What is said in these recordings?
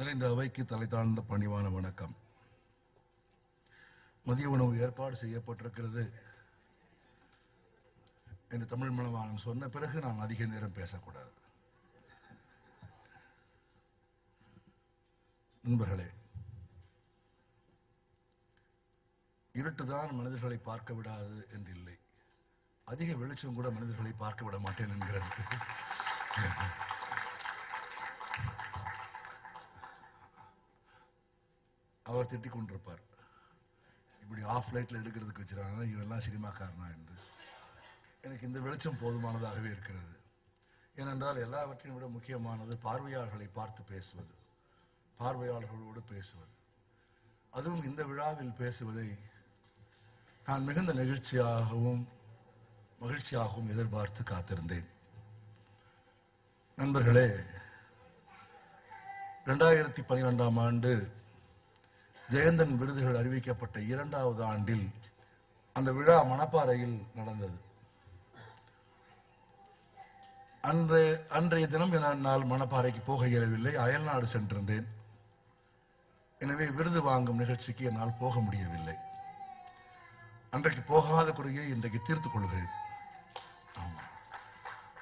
நிறைந்த அவைக்கு தலை தாழ்ந்த பணிவான வணக்கம். மதிய உணவு ஏற்பாடு செய்யப்பட்டிருக்கிறது. என்று தமிழ் மணவாளன் சொன்ன பிறகு நான் அதிக நேரம் பேசக்கூடாது. நண்பர்களே இருட்டுதான் மனிதர்களை பார்க்க விடாது என்று இல்லை அதிக வெளிச்சம் கூட மனிதர்களை பார்க்க விட மாட்டேன் என்கிறது. அவர் திட்டிக் கொண்டிருப்பார் இப்படி ஆஃப் லைட்ல எடுக்கிறதுக்கு வச்சிருக்காங்க இவெல்லாம் சினிமாக்காரனா என்று. எனக்கு இந்த வெளிச்சம் போதுமானதாகவே இருக்கிறது. ஏனென்றால் எல்லாவற்றையும் விட முக்கியமானது பார்வையாளர்களை பார்த்து பேசுவது பார்வையாளர்களோடு பேசுவது. அதுவும் இந்த விழாவில் பேசுவதை நான் மிகுந்த நெகிழ்ச்சியாகவும் மகிழ்ச்சியாகவும் எதிர்பார்த்து காத்திருந்தேன். நண்பர்களே ரெண்டாயிரத்தி பன்னிரெண்டாம் ஆண்டு ஜெயந்தன் விருதுகள் அறிவிக்கப்பட்ட இரண்டாவது ஆண்டில் அந்த விழா மணப்பாறையில் நடந்தது. அன்று அன்றைய தினம் என்னால் மணப்பாறைக்கு போக இயலவில்லை. அயல்நாடு சென்றிருந்தேன். எனவே விருது வாங்கும் நிகழ்ச்சிக்கு என்னால் போக முடியவில்லை. அன்றைக்கு போகாத குறையை இன்றைக்கு தீர்த்துக் கொள்கிறேன்.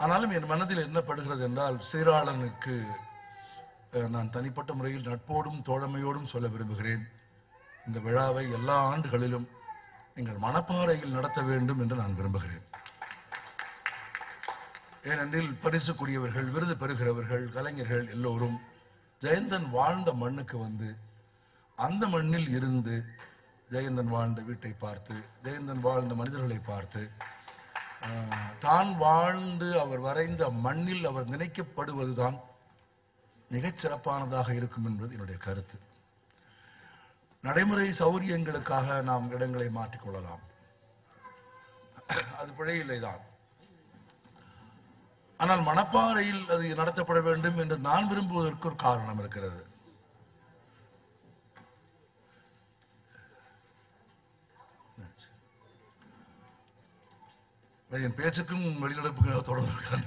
ஆனாலும் என் மனதில் என்ன படுகிறது என்றால் சீராளனுக்கு நான் தனிப்பட்ட முறையில் நட்போடும் தோழமையோடும் சொல்ல விரும்புகிறேன். இந்த விழாவை எல்லா ஆண்டுகளிலும் நீங்கள் மணப்பாறையில் நடத்த வேண்டும் என்று நான் விரும்புகிறேன். ஏனெனில் பரிசுக்குரியவர்கள் விருது பெறுகிறவர்கள் கலைஞர்கள் எல்லோரும் ஜெயந்தன் வாழ்ந்த மண்ணுக்கு வந்து அந்த மண்ணில் இருந்து ஜெயந்தன் வாழ்ந்த வீட்டை பார்த்து ஜெயந்தன் வாழ்ந்த மனிதர்களை பார்த்து தான் வாழ்ந்து அவர் வரைந்த மண்ணில் அவர் நினைக்கப்படுவதுதான் மிகச் சிறப்பானதாக இருக்கும் என்பது என்னுடைய கருத்து. நடைமுறை சௌரியங்களுக்காக நாம் இடங்களை மாற்றிக்கொள்ளலாம் அது பிழையில்லைதான் ஆனால் மணப்பாறையில் அது நடத்தப்பட வேண்டும் என்று நான் விரும்புவதற்கு ஒரு காரணம் இருக்கிறது. என் பேச்சுக்கும் வெளிநடப்புக்கும் தொடர்பு இருக்கிறேன்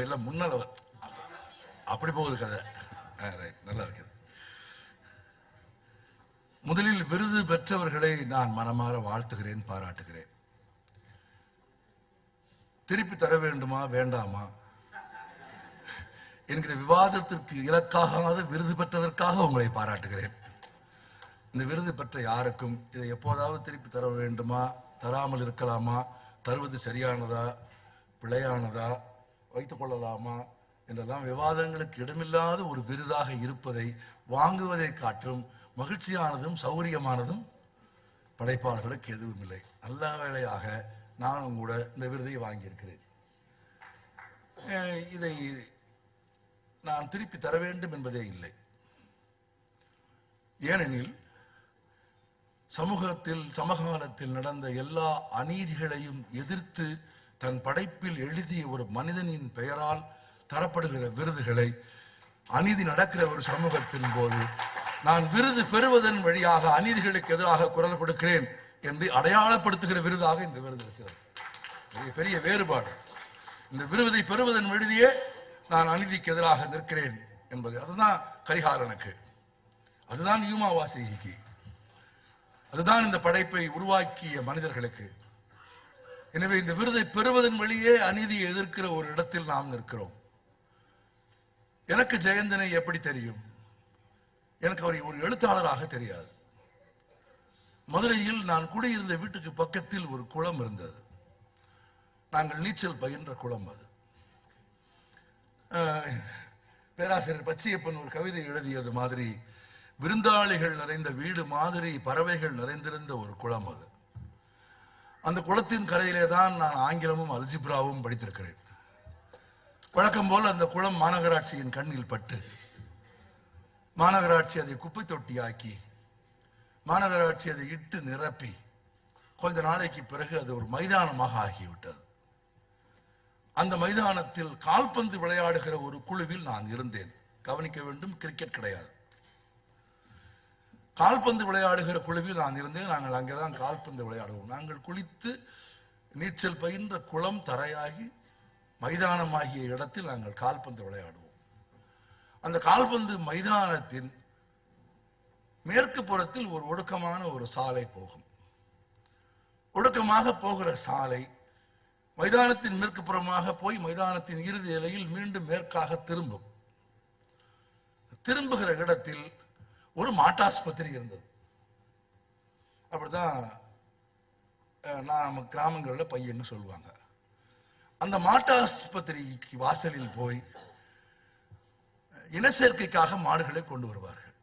எல்லாம் முன்னால அப்படி போகுது கதை. ரைட் நல்லா இருக்குது முதலில் விருது பெற்றவர்களை நான் மனமாற வாழ்த்துகிறேன் பாராட்டுகிறேன். திருப்பி தர வேண்டுமா வேண்டாமா? என்கிற விவாதத்திற்கு இலக்காகாத விருது பெற்றதற்காக உங்களை பாராட்டுகிறேன். இந்த விருது பெற்ற யாருக்கும் இதை எப்போதாவது திருப்பி தர வேண்டுமா? தராமல் இருக்கலாமா? தருவது சரியானதா? பிழையானதா? வைத்துக் கொள்ளலாமா என்றெல்லாம் விவாதங்களுக்கு இடமில்லாத ஒரு விருதாக இருப்பதை வாங்குவதை காற்றும் மகிழ்ச்சியானதும் சௌரியமானதும் படைப்பாளர்களுக்கு எதுவும் இல்லை நல்ல வேளையாக நானும் கூட இந்த விருதை வாங்கியிருக்கிறேன். அஹ் இதை நான் திருப்பி தர வேண்டும் என்பதே இல்லை. ஏனெனில் சமூகத்தில் சமகாலத்தில் நடந்த எல்லா அநீதிகளையும் எதிர்த்து தன் படைப்பில் எழுதிய ஒரு மனிதனின் பெயரால் தரப்படுகிற விருதுகளை அநீதி நடக்கிற ஒரு சமூகத்தின் போது நான் விருது பெறுவதன் வழியாக அநீதிகளுக்கு எதிராக குரல் கொடுக்கிறேன் என்று அடையாளப்படுத்துகிற விருதாக இந்த விருது இருக்கிறது. பெரிய வேறுபாடு. இந்த விருதை பெறுவதன் வழியே நான் அநீதிக்கு எதிராக நிற்கிறேன் என்பது. அதுதான் கரிகாலனுக்கு அதுதான் யூமாவாசிக்கு. அதுதான் இந்த படைப்பை உருவாக்கிய மனிதர்களுக்கு. எனவே இந்த விருதை பெறுவதன் வழியே அநீதியை எதிர்க்கிற ஒரு இடத்தில் நாம் நிற்கிறோம். எனக்கு ஜெயந்தனை எப்படி தெரியும்? எனக்கு அவரை ஒரு எழுத்தாளராக தெரியாது. மதுரையில் நான் குடியிருந்த வீட்டுக்கு பக்கத்தில் ஒரு குளம் இருந்தது. நாங்கள் நீச்சல் பயின்ற குளம் அது. பேராசிரியர் பச்சையப்பன் ஒரு கவிதை எழுதியது மாதிரி விருந்தாளிகள் நிறைந்த வீடு மாதிரி பறவைகள் நிறைந்திருந்த ஒரு குளம் அது. அந்த குளத்தின் கரையிலே தான் நான் ஆங்கிலமும் அல்ஜிப்ராவும் படித்திருக்கிறேன். வழக்கம் போல் அந்த குளம் மாநகராட்சியின் கண்ணில் பட்டு மாநகராட்சி அதை குப்பை தொட்டியாக்கி மாநகராட்சி அதை இட்டு நிரப்பி கொஞ்ச நாளைக்கு பிறகு அது ஒரு மைதானமாக ஆகிவிட்டது. அந்த மைதானத்தில் கால்பந்து விளையாடுகிற ஒரு குழுவில் நான் இருந்தேன். கவனிக்க வேண்டும் கிரிக்கெட் கிடையாது. கால்பந்து விளையாடுகிற குழுவில் நான் இருந்தேன். நாங்கள் அங்கேதான் கால்பந்து விளையாடுவோம். நாங்கள் குளித்து நீச்சல் பயின்ற குளம் தரையாகி மைதானமாகிய இடத்தில் நாங்கள் கால்பந்து விளையாடுவோம். அந்த கால்பந்து மைதானத்தின் மேற்கு புறத்தில் ஒரு ஒடுக்கமான ஒரு சாலை போகும். ஒடுக்கமாக போகிற சாலை மைதானத்தின் மேற்கு புறமாக போய் மைதானத்தின் இறுதி இலையில் மீண்டும் மேற்காக திரும்பும். திரும்புகிற இடத்தில் ஒரு மாட்டாஸ்பத்திரி இருந்தது. அப்படிதான் நாம் கிராமங்களில் பையன்னு சொல்லுவாங்க. அந்த மாட்டாஸ்பத்திரிக்கு வாசலில் போய் இனச்சேர்க்கைக்காக மாடுகளை கொண்டு வருவார்கள்.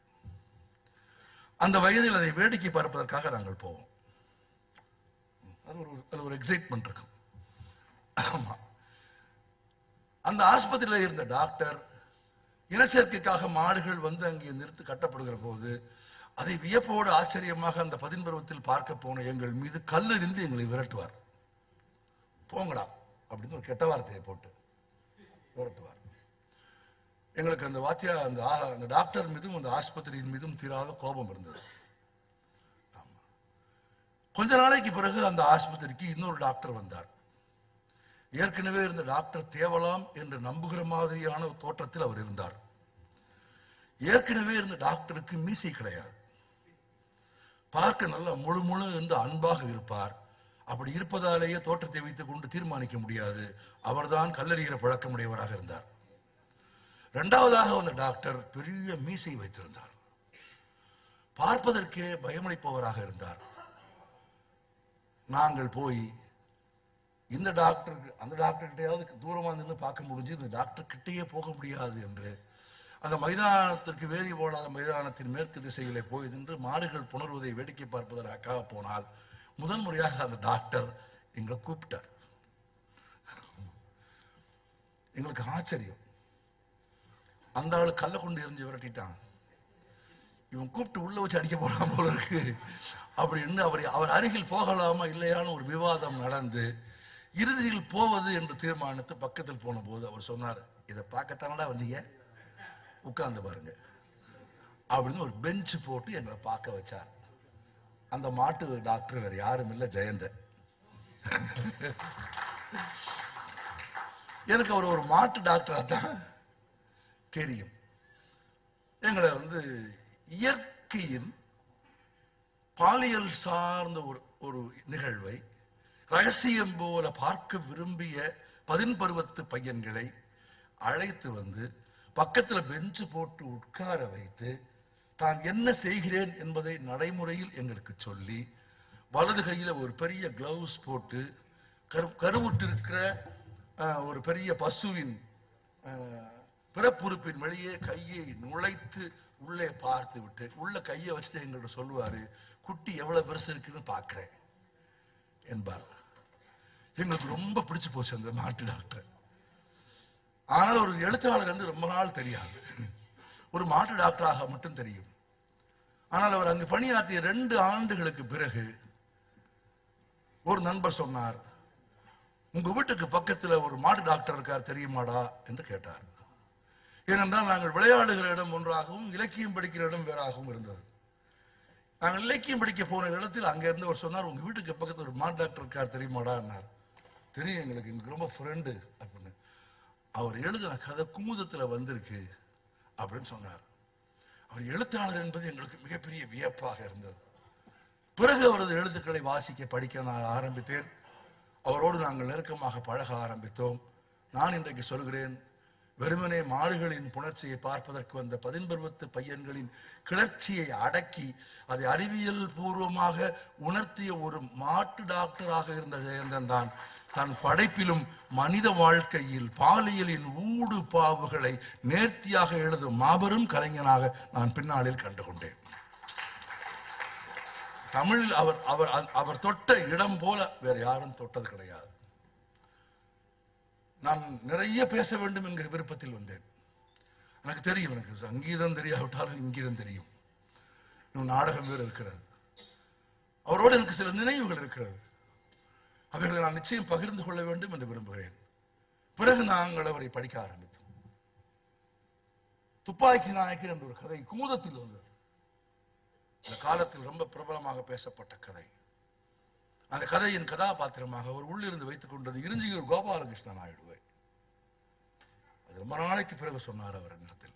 அந்த வயதில் அதை வேடிக்கை பார்ப்பதற்காக நாங்கள் போவோம். அது ஒரு அது ஒரு எக்ஸைட்மெண்ட் இருக்கும். ஆமாம் அந்த ஆஸ்பத்திரியில் இருந்த டாக்டர் இனச்சேர்க்கைக்காக மாடுகள் வந்து அங்கே நிறுத்து கட்டப்படுகிற போது அதை வியப்போடு ஆச்சரியமாக அந்த பதின்பருவத்தில் பார்க்க போன எங்கள் மீது கல்லெறிந்து எங்களை விரட்டுவார். போங்கடா அப்படின்னு ஒரு கெட்ட வார்த்தையை போட்டு விரட்டுவார். எங்களுக்கு அந்த வாத்தியா அந்த ஆ- அந்த டாக்டர் மீதும் அந்த ஆஸ்பத்திரியின் மீதும் தீராத கோபம் இருந்தது. கொஞ்ச நாளைக்கு பிறகு அந்த ஆஸ்பத்திரிக்கு இன்னொரு டாக்டர் வந்தார். ஏற்கனவே இருந்த டாக்டர் தேவலாம் என்று நம்புகிற மாதிரியான தோற்றத்தில் அவர் இருந்தார். ஏற்கனவே இருந்த டாக்டருக்கு மீசை கிடையாது. பார்க்க நல்ல முழு முழு என்று அன்பாக இருப்பார். அப்படி இருப்பதாலேயே தோற்றத்தை வைத்துக் கொண்டு தீர்மானிக்க முடியாது. அவர்தான் கல்லறிகிற பழக்கமுடையவராக இருந்தார். இரண்டாவதாக வந்த டாக்டர் பெரிய மீசை வைத்திருந்தார். பார்ப்பதற்கே பயமளிப்பவராக இருந்தார். நாங்கள் போய் இந்த டாக்டருக்கு அந்த டாக்டர்கிட்டையாவது தூரமாக நின்று பார்க்க முடிஞ்சு இந்த டாக்டர் கிட்டேயே போக முடியாது என்று. அந்த மைதானத்திற்கு வேதி போடாத மைதானத்தின் மேற்கு திசையிலே போய் நின்று மாடுகள் புணர்வதை வேடிக்கை பார்ப்பதற்காக போனால் முதன் முறையாக அந்த டாக்டர் எங்களை கூப்பிட்டார். எங்களுக்கு ஆச்சரியம். அந்த ஆளு கல்ல கொண்டு எரிஞ்சு விரட்டிட்டான். இவன் கூப்பிட்டு உள்ள வச்சு அடிக்க போறான் போல இருக்கு. அப்படின்னு அவர் அவர் அருகில் போகலாமா இல்லையான்னு ஒரு விவாதம் நடந்து இறுதியில் போவது என்று தீர்மானித்து பக்கத்தில் போன போது அவர் சொன்னார் இதை பார்க்கத்தானடா வந்தீங்க? உட்கார்ந்து பாருங்க. அப்படின்னு ஒரு பெஞ்ச் போட்டு எங்களை பார்க்க வச்சார். அந்த மாட்டு டாக்டர் வேற யாரும் இல்லை ஜெயந்த. எனக்கு அவர் ஒரு மாட்டு டாக்டரா தான் தெரியும். எங்களை வந்து இயற்கையின் பாலியல் சார்ந்த ஒரு ஒரு நிகழ்வை ரகசியம் போல பார்க்க விரும்பிய பதின்பருவத்து பையன்களை அழைத்து வந்து பக்கத்தில் பெஞ்சு போட்டு உட்கார வைத்து தான் என்ன செய்கிறேன் என்பதை நடைமுறையில் எங்களுக்கு சொல்லி வலது கையில் ஒரு பெரிய கிளவுஸ் போட்டு கரு கருவுற்றிருக்கிற ஒரு பெரிய பசுவின் பிறப்புறுப்பின் வழியே கையை நுழைத்து உள்ளே பார்த்து விட்டு உள்ள கையை வச்சுட்டு எங்கள்கிட்ட சொல்லுவார் குட்டி எவ்வளோ பெருசு இருக்குன்னு பார்க்குறேன் என்பார். எங்களுக்கு ரொம்ப பிடிச்சு போச்சு அந்த மாட்டு டாக்டர். ஆனால் ஒரு எழுத்தாளர் வந்து ரொம்ப நாள் தெரியாது. ஒரு மாட்டு டாக்டராக மட்டும் தெரியும். ஆனால் அவர் அங்கு பணியாற்றிய ரெண்டு ஆண்டுகளுக்கு பிறகு ஒரு நண்பர் சொன்னார் உங்க வீட்டுக்கு பக்கத்துல ஒரு மாட்டு டாக்டர் இருக்கார் தெரியுமாடா? என்று கேட்டார். ஏனென்றால் நாங்கள் விளையாடுகிற இடம் ஒன்றாகவும் இலக்கியம் படிக்கிற இடம் வேறாகவும் இருந்தது. நாங்கள் இலக்கியம் படிக்க போன இடத்தில் அங்க இருந்து அவர் சொன்னார் உங்க வீட்டுக்கு பக்கத்தில் ஒரு மாட்டு டாக்டர் இருக்கார் தெரியுமாடா? தெரியும் எங்களுக்கு எனக்கு ரொம்ப ஃப்ரெண்டு அப்படின்னு. அவர் எழுதின கதை குமுதத்தில் வந்திருக்கு அப்படின்னு சொன்னார். அவர் எழுத்தாளர் என்பது எங்களுக்கு மிகப்பெரிய வியப்பாக இருந்தது. பிறகு அவரது எழுத்துக்களை வாசிக்க படிக்க நான் ஆரம்பித்தேன். அவரோடு நாங்கள் நெருக்கமாக பழக ஆரம்பித்தோம். நான் இன்றைக்கு சொல்கிறேன் வெறுமனே மாடுகளின் புணர்ச்சியை பார்ப்பதற்கு வந்த பதின்பருவத்து பையன்களின் கிளர்ச்சியை அடக்கி அதை அறிவியல் பூர்வமாக உணர்த்திய ஒரு மாட்டு டாக்டராக இருந்த ஜெயந்தன் தான் தன் படைப்பிலும் மனித வாழ்க்கையில் பாலியலின் ஊடு பாவுகளை நேர்த்தியாக எழுதும் மாபெரும் கலைஞனாக நான் பின்னாளில் கண்டுகொண்டேன். தமிழில் அவர் அவர் அவர் தொட்ட இடம் போல வேற யாரும் தொட்டது கிடையாது. நான் நிறைய பேச வேண்டும் என்கிற விருப்பத்தில் வந்தேன். எனக்கு தெரியும் எனக்கு சங்கீதம் தெரியாவிட்டாலும் இங்கீதம் தெரியும். இன்னும் நாடகம் வேறு இருக்கிறது. அவரோடு எனக்கு சில நினைவுகள் இருக்கிறது. அவைகளை நான் நிச்சயம் பகிர்ந்து கொள்ள வேண்டும் என்று விரும்புகிறேன். பிறகு நாங்கள் அவரை படிக்க ஆரம்பித்தோம். துப்பாக்கி நாயக்கர் என்ற ஒரு கதை குமுதத்தில் வந்தது. இந்த காலத்தில் ரொம்ப பிரபலமாக பேசப்பட்ட கதை. அந்த கதையின் கதாபாத்திரமாக அவர் உள்ளிருந்து வைத்துக் கொண்டது இருஞ்சியூர் கோபாலகிருஷ்ண நாயுடுவை. அது ரொம்ப நாளைக்கு பிறகு சொன்னார் அவர் இடத்தில்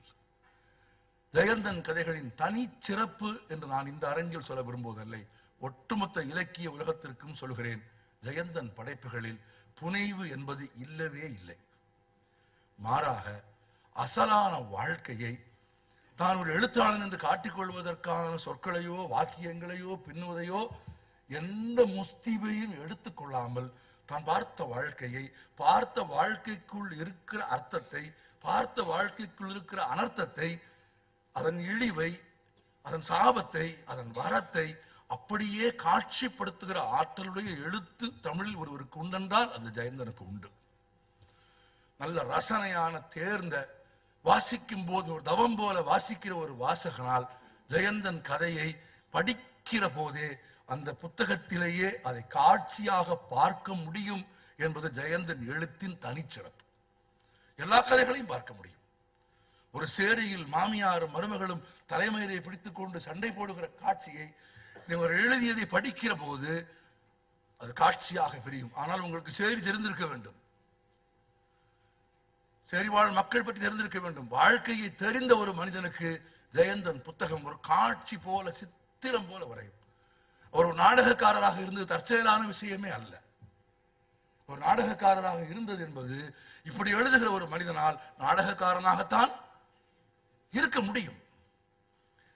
ஜெயந்தன் கதைகளின் தனி சிறப்பு என்று நான் இந்த அரங்கில் சொல்ல விரும்புவதில்லை. ஒட்டுமொத்த இலக்கிய உலகத்திற்கும் சொல்கிறேன் ஜெயந்தன் படைப்புகளில் புனைவு என்பது இல்லவே இல்லை. மாறாக அசலான வாழ்க்கையை தான் ஒரு எழுத்தாளன் என்று காட்டிக்கொள்வதற்கான சொற்களையோ வாக்கியங்களையோ பின்னுவதையோ எந்த முஸ்தீபையும் எடுத்துக்கொள்ளாமல் தான் பார்த்த வாழ்க்கையை பார்த்த வாழ்க்கைக்குள் இருக்கிற அர்த்தத்தை பார்த்த வாழ்க்கைக்குள் இருக்கிற அனர்த்தத்தை அதன் இழிவை அதன் சாபத்தை அதன் வரத்தை அப்படியே காட்சிப்படுத்துகிற ஆற்றலுடைய எழுத்து தமிழில் ஒருவருக்கு உண்டென்றால் அது ஜெயந்தனுக்கு உண்டு. நல்ல ரசனையான தேர்ந்த வாசிக்கும் போது ஒரு தவம் போல வாசிக்கிற ஒரு வாசகனால் ஜெயந்தன் கதையை படிக்கிற போதே அந்த புத்தகத்திலேயே அதை காட்சியாக பார்க்க முடியும் என்பது ஜெயந்தன் எழுத்தின் தனிச்சிறப்பு. எல்லா கதைகளையும் பார்க்க முடியும். ஒரு சேரியில் மாமியாரும் மருமகளும் தலைமையிலே பிடித்துக் கொண்டு சண்டை போடுகிற காட்சியை நீங்கள் எழுதியதை படிக்கிற போது அது காட்சியாக பிரியும் ஆனால் உங்களுக்கு சேரி தெரிந்திருக்க வேண்டும். சேரி வாழ் மக்கள் பற்றி தெரிந்திருக்க வேண்டும். வாழ்க்கையை தெரிந்த ஒரு மனிதனுக்கு ஜெயந்தன் புத்தகம் ஒரு காட்சி போல சித்திரம் போல வரையும். ஒரு நாடகக்காரராக இருந்தது தற்செயலான விஷயமே அல்ல. ஒரு நாடகக்காரராக இருந்தது என்பது இப்படி எழுதுகிற ஒரு மனிதனால் நாடகக்காரனாகத்தான் இருக்க முடியும்.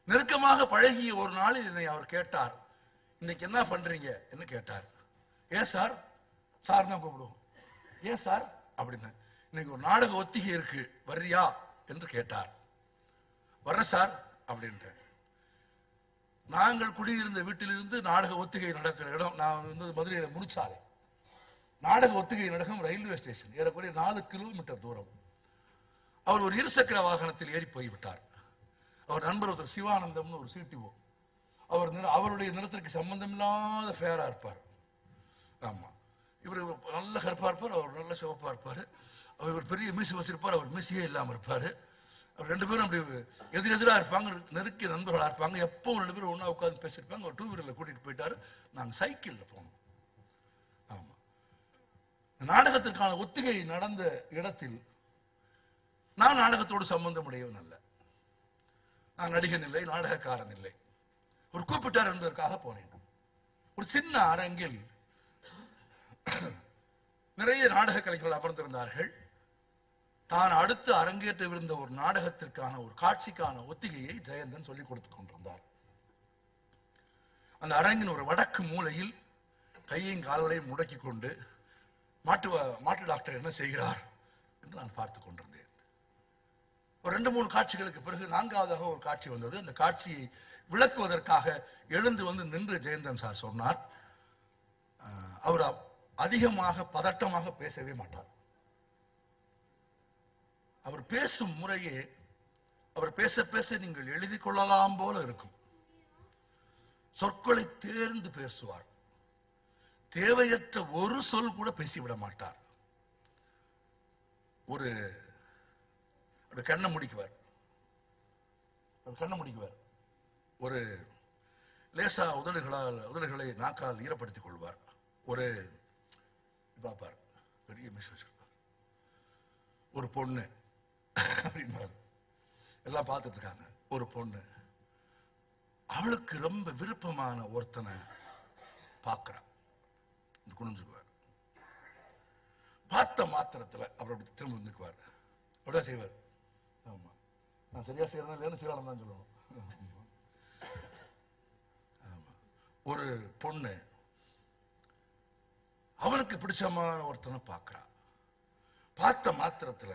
நெருக்கமாக பழகிய ஒரு நாளில் என்னை அவர் கேட்டார் இன்னைக்கு என்ன பண்றீங்க? என்று கேட்டார். ஏ சார் சார் தான் கூப்பிடுவோம். ஏ சார்? அப்படின்னு இன்னைக்கு ஒரு நாடக ஒத்திகை இருக்கு வர்றியா? என்று கேட்டார். வர்ற சார் அப்படின்ட்டு நாங்கள் குடியிருந்த வீட்டிலிருந்து நாடக ஒத்திகை நடக்கிற இடம் நான் வந்து மதுரையில் முடிச்சாலை. நாடக ஒத்திகை நடக்கும் ரயில்வே ஸ்டேஷன். ஏறக்குறைய நாலு கிலோமீட்டர் தூரம். அவர் ஒரு இருசக்கர வாகனத்தில் ஏறி போய்விட்டார். அவர் நண்பர் ஒருத்தர் சிவானந்தம்னு ஒரு சிடிஓ. அவர் அவருடைய நிறத்திற்கு சம்பந்தம் இல்லாத ஃபேராக இருப்பார். ஆமாம் இவர் நல்ல கருப்பாக இருப்பார் அவர் நல்ல சிவப்பாக இருப்பார். அவர் இவர் பெரிய மீசு வச்சிருப்பார் அவர் மீசியே இல்லாமல் இருப்பார். ரெண்டு பேரும் அப்படி எதிர் எதிரா இருப்பாங்க நெருக்கிய நண்பர்களாக இருப்பாங்க. எப்பவும் ரெண்டு பேரும் ஒண்ணா உட்கார்ந்து பேசியிருப்பாங்க ஒரு டூ வீலரில் கூட்டிட்டு போயிட்டாரு. நாங்கள் சைக்கிள்ல போனோம். ஆமாம் நாடகத்திற்கான ஒத்திகை நடந்த இடத்தில் நான் நாடகத்தோடு சம்பந்தம் உடையவன் அல்ல. நான் நடிகன் இல்லை நாடகக்காரன் இல்லை. ஒரு கூப்பிட்டார் என்பதற்காக போனேன். ஒரு சின்ன அரங்கில் நிறைய நாடக கலைஞர்கள் அமர்ந்திருந்தார்கள். தான் அடுத்து அரங்கேற்றவிருந்த ஒரு நாடகத்திற்கான ஒரு காட்சிக்கான ஒத்திகையை ஜெயந்தன் சொல்லிக் கொடுத்து கொண்டிருந்தார். அந்த அரங்கின் ஒரு வடக்கு மூலையில் கையையும் கால்களையும் முடக்கி கொண்டு மாட்டு வ- மாட்டு டாக்டர் என்ன செய்கிறார் என்று நான் பார்த்து கொண்டிருந்தேன். ஒரு ரெண்டு மூணு காட்சிகளுக்கு பிறகு நான்காவதாக ஒரு காட்சி வந்தது. அந்த காட்சியை விளக்குவதற்காக எழுந்து வந்து நின்று ஜெயந்தன் சார் சொன்னார். அவர் அதிகமாக பதட்டமாக பேசவே மாட்டார். அவர் பேசும் முறையே அவர் பேச பேச நீங்கள் எழுதி கொள்ளலாம் போல இருக்கும். சொற்களை தேர்ந்து பேசுவார். தேவையற்ற ஒரு சொல் கூட பேசிவிட மாட்டார். ஒரு ஒரு கண்ணை முடிக்குவார். ஒரு கண்ணை முடிக்குவார். ஒரு லேசா உதடுகளால் உதடுகளை நாக்கால் ஈரப்படுத்திக் கொள்வார். ஒரு பார்ப்பார். பெரிய மிஸ் வச்சிருப்பார். ஒரு பொண்ணு. அப்படிம்பார் எல்லாம் பார்த்துட்டு இருக்காங்க ஒரு பொண்ணு. அவளுக்கு ரொம்ப விருப்பமான ஒருத்தனை பார்க்கிறா. குனிஞ்சுக்குவார். பார்த்த மாத்திரத்துல அவர் அப்படி திரும்ப நிற்குவார் அப்படியே செய்வார். ஆமா. நான் சரியா செய்யறதா இல்லைன்னு சீராளம் தான் சொல்லணும். ஆமா. ஒரு பொண்ணு அவனுக்கு பிடிச்சமான ஒருத்தனை பார்க்கறா. பார்த்த மாத்திரத்துல